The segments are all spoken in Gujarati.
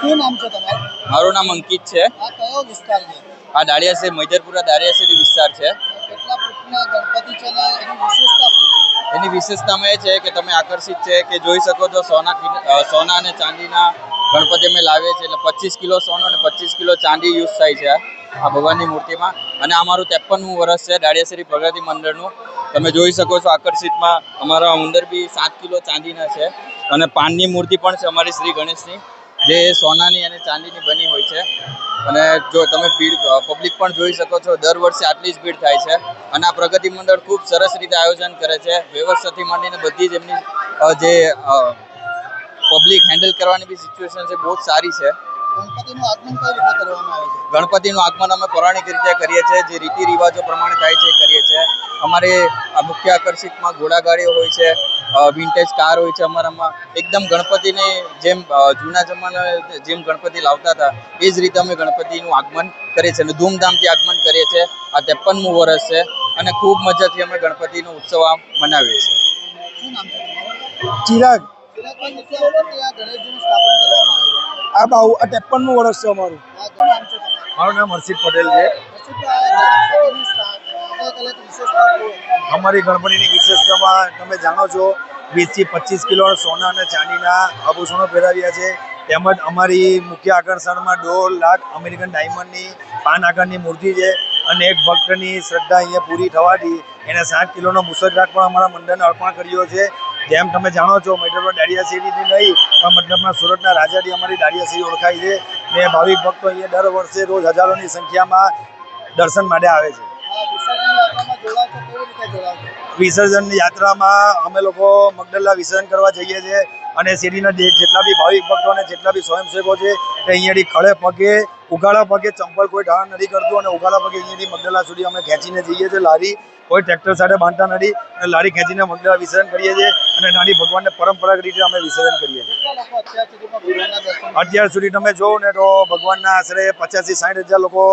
શું નામ છે તમારું? મારું નામ અંકિત છે. આ કયો વિસ્તાર છે? આ દાળિયા છે મૈદરપુરા દાળિયા શેરી વિસ્તાર છે. કેટલા ફૂટના ગણપતિ છે ને એની વિશેષતા શું છે? એની વિશેષતામાં એ છે કે તમે આકર્ષિત છે કે જોઈ શકો છો સોના સોના અને ચાંદીના ગણપતિ અમે લાવીએ છીએ. એટલે પચીસ કિલો સોનું અને પચીસ કિલો ચાંદી યુઝ થાય છે આ ભગવાનની મૂર્તિમાં. અને અમારું મારું ત્રેપનમું વર્ષ છે દાળિયાશીરી પ્રગતિ મંડળનું. તમે જોઈ શકો છો આકર્ષિતમાં અમારા ઉંદર બી સાત કિલો ચાંદીના છે. અને પાનની મૂર્તિ પણ છે અમારી શ્રી ગણેશની. જે સોનાની અને ચાંદીની બની હોય છે. અને જો તમે ભીડ પબ્લિક પણ જોઈ શકો છો દર વર્ષે આટલી જ ભીડ થાય છે. અને આ પ્રગતિ મંડળ ખૂબ સરસ રીતે આયોજન કરે છે. વ્યવસ્થાથી માંડીને બધી જ એમની જે પબ્લિક હેન્ડલ કરવાની બી સિચ્યુએશન છે બહુ જ સારી છે. ગણપતિનું આગમન કઈ રીતે કરવામાં આવે છે? ગણપતિનું આગમન અમે પૌરાણિક રીતે કરીએ છીએ. જે રીતિ રિવાજો પ્રમાણે થાય છે કરીએ છીએ. અમારે આ મુખ્ય આકર્ષિતમાં ઘોડાગાડીઓ હોય છે વિન્ટેજ કાર હોય છે અમારામાં. એકદમ ગણપતિની જેમ જૂના જમાના જેમ ગણપતિ લાવતા હતા એ જ રીતે અમે ગણપતિનું આગમન કરીએ છીએ અને ધૂમધામથી આગમન કરીએ છીએ. આ ત્રેપનમું વર્ષ છે અને ખૂબ મજાથી અમે ગણપતિનો ઉત્સવ આ મનાવીએ છીએ. શું નામ છે? તમારું ચિરાગ આ ગણેશજીનું સ્થાપન કરવામાં આવે છે. આ ત્રેપનમું વર્ષ છે અમારું. મારું નામ હર્ષિત પટેલ છે. અમારી ગણપતિની વિશેષતામાં તમે જાણો છો, વીસથી પચીસ કિલો સોના અને ચાંદીના આભૂષણો પહેરાવ્યા છે. તેમજ અમારી મુખ્ય આકર્ષણમાં દોઢ લાખ અમેરિકન ડાયમંડની, પાન આકારની મૂર્તિ છે અને એક ભક્તની શ્રદ્ધા અહીંયા પૂરી થવાથી એને સાત કિલોનો મુસજરાટ પણ અમારા મંડળને અર્પણ કર્યો છે. જેમ તમે જાણો છો મૈદરપુર દાડિયા શેરીથી નહીં, પણ મતલબમાં સુરતના રાજાથી અમારી દાડિયા શેરી ઓળખાય છે. ને ભાવિક ભક્તો અહીંયા દર વર્ષે રોજ હજારોની સંખ્યામાં દર્શન માટે આવે છે. વિસર્જન યાત્રામાં અમે લોકો મગડલ્લા વિસર્જન કરવા જઈએ છીએ અને શેરીના જેટલા બી ભાવિક ભક્તો અને જેટલા બી સ્વયંસેવકો છે તે અહીંયાથી ખડે પગે ઉગાડા પગે ચંપલ કોઈ ઢાળ નથી કરતું અને ઉગાડા પગે અહીંયાથી મગદલ્લા સુધી અમે ખેંચીને જઈએ છીએ. લારી કોઈ ટ્રેક્ટર સાથે બાંધતા નથી અને લારી ખેંચીને મગદલ્લા વિસર્જન કરીએ છીએ અને નાની ભગવાનને પરંપરાગત રીતે અમે વિસર્જન કરીએ છીએ. અત્યાર સુધી તમે જોવો ને તો ભગવાનના આશરે પચાસથી સાઠ હજાર લોકો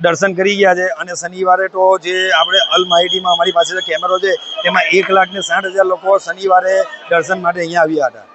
દર્શન કરી ગયા છે અને શનિવારે તો જે આપણે અલ માહિતીમાં અમારી પાસે કેમેરો છે તેમાં એક લાખ ને સાઠ હજાર લોકો શનિવારે દર્શન માટે અહીંયા આવ્યા હતા.